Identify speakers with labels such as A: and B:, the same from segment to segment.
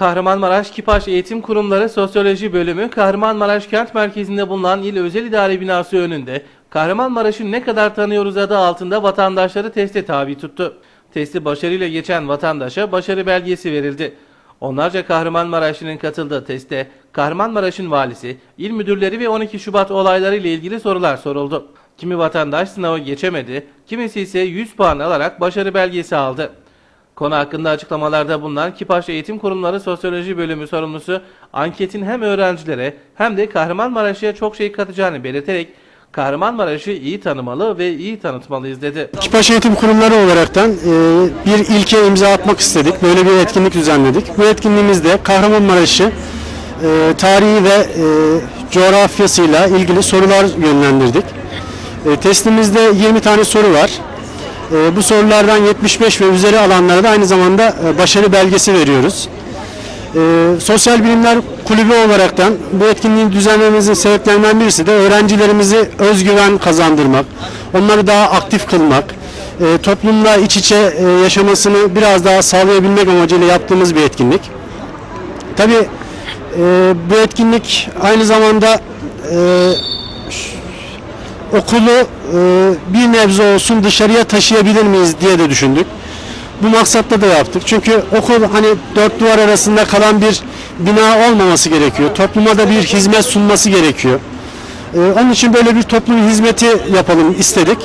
A: Kahramanmaraş Kipaş Eğitim Kurumları Sosyoloji Bölümü Kahramanmaraş Kent Merkezi'nde bulunan İl Özel İdare Binası önünde Kahramanmaraş'ı ne kadar tanıyoruz adı altında vatandaşları teste tabi tuttu. Testi başarıyla geçen vatandaşa başarı belgesi verildi. Onlarca Kahramanmaraşlı'nın katıldığı teste Kahramanmaraş'ın valisi, il müdürleri ve 12 Şubat olayları ile ilgili sorular soruldu. Kimi vatandaş sınavı geçemedi, kimisi ise 100 puan alarak başarı belgesi aldı. Konu hakkında açıklamalarda bulunan Kipaş Eğitim Kurumları Sosyoloji Bölümü sorumlusu anketin hem öğrencilere hem de Kahramanmaraş'a çok şey katacağını belirterek Kahramanmaraş'ı iyi tanımalı ve iyi tanıtmalıyız dedi.
B: Kipaş Eğitim Kurumları olaraktan e, bir ilke imza atmak istedik. Böyle bir etkinlik düzenledik. Bu etkinliğimizde Kahramanmaraş'ı e, tarihi ve e, coğrafyasıyla ilgili sorular yönlendirdik. E, testimizde 20 tane soru var. E, bu sorulardan 75 ve üzeri alanlara da aynı zamanda e, başarı belgesi veriyoruz. E, Sosyal Bilimler Kulübü olaraktan bu etkinliği düzenlememizin sebeplerinden birisi de öğrencilerimizi özgüven kazandırmak, onları daha aktif kılmak, e, toplumla iç içe e, yaşamasını biraz daha sağlayabilmek amacıyla yaptığımız bir etkinlik. Tabii e, bu etkinlik aynı zamanda okulu e, bir nebze olsun dışarıya taşıyabilir miyiz diye de düşündük. Bu maksatla da yaptık. Çünkü okul hani dört duvar arasında kalan bir bina olmaması gerekiyor. Topluma da bir hizmet sunması gerekiyor. E, onun için böyle bir toplum hizmeti yapalım istedik.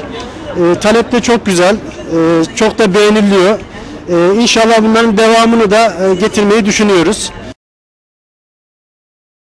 B: E, talep de çok güzel. E, çok da beğeniliyor. E, inşallah bunların devamını da e, getirmeyi düşünüyoruz.